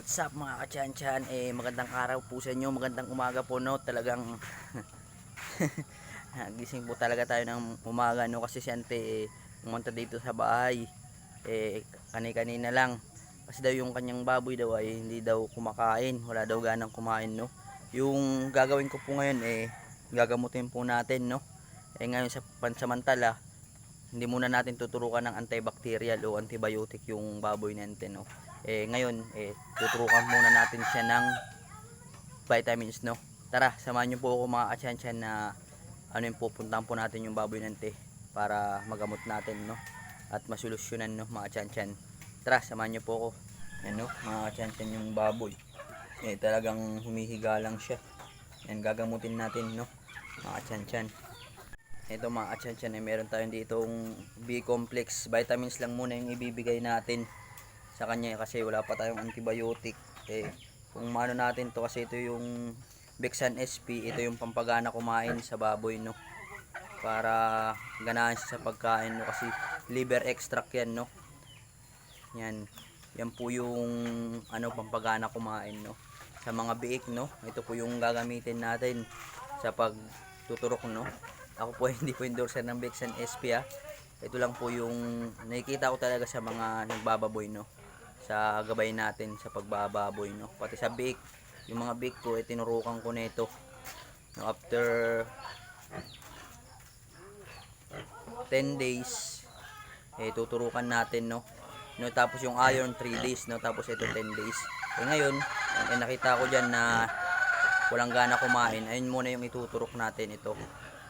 What's up mga kachan-chan? Eh, magandang araw po sa inyo, magandang umaga po no. Talagang gising po talaga tayo ng umaga no kasi si Ante eh, pumunta dito sa bahay. Eh, kani-kanina lang. Kasi daw yung kanyang baboy daw ay hindi daw kumakain, wala daw ganang kumain no. Yung gagawin ko po ngayon eh gagamutin po natin no. Eh ngayon sa pansamantala, hindi muna natin tuturukan ng antibacterial o antibiotic yung baboy natin no. Eh ngayon eh tuturukan muna natin siya ng vitamins no. Tara, samahan niyo po ako mga katsyansyan na ano yung pupuntahan po natin yung baboy nante para magamot natin no at masolusyonan no mga katsyansyan. Tara, samahan niyo po ako. Yan no, mga katsyansyan yung baboy. Eh talagang humihiga lang siya. Yan gagamutin natin no mga katsyansyan. Ito mga katsyansyan eh meron tayong ditong B-complex. Vitamins lang muna yung ibibigay natin sa kanya kasi wala pa tayong antibiotic. Eh, kung mano natin to kasi ito yung Bexan SP, ito yung pampagana kumain sa baboy no. Para ganahan siya sa pagkain no kasi liver extract yan no. Yan. Yan po yung ano pampagana kumain no. Sa mga biik no. Ito po yung gagamitin natin sa pagtuturok no. Ako po hindi po endorser ng Bexan SP ah. Ito lang po yung nakikita ko talaga sa mga nagbababoy no sa gabay natin sa pagbababoy no? Pati sa bake. Yung mga bake ko eh tinurukan ko nito. No, after 10 days eh tuturukan natin no? No tapos yung iron 3 days no? Tapos ito 10 days. Eh ngayon eh, nakita ko diyan na walang gana kumain. Ayun muna yung ituturok natin ito.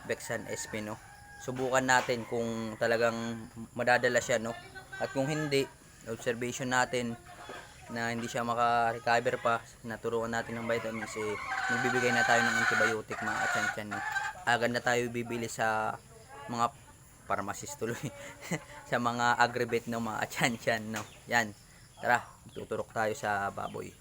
Bexan SP no? Subukan natin kung talagang madadala siya no? At kung hindi observation natin na hindi siya maka-recover pa. Naturuan natin ng vitamins eh. Magbibigay na tayo ng antibiotic mga atyansyan no? Agad na tayo bibili sa mga pharmacist tuloy. Sa mga agribet ng mga atyansyan no? Yan. Tara tuturok tayo sa baboy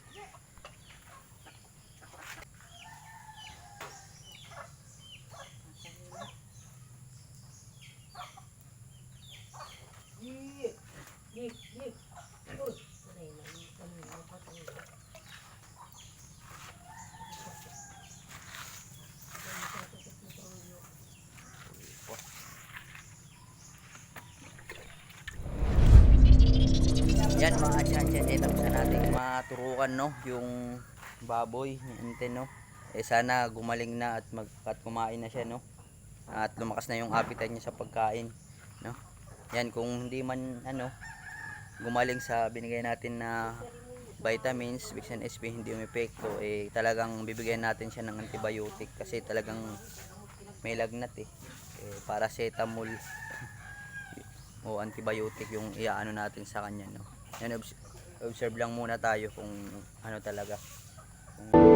Yan mga chanchan, eh, tapos na natin maturukan no, yung baboy, ente no. Eh sana gumaling na at mag kumain na siya no. At lumakas na yung appetite niya sa pagkain, no. Yan kung hindi man ano gumaling sa binigay natin na vitamins, Vixen SP hindi umepekto, eh talagang bibigyan natin siya ng antibiotic kasi talagang may lagnat eh. eh paracetamol o antibiotic yung iaano natin sa kanya no. Yan observe lang muna tayo kung ano talaga. Kung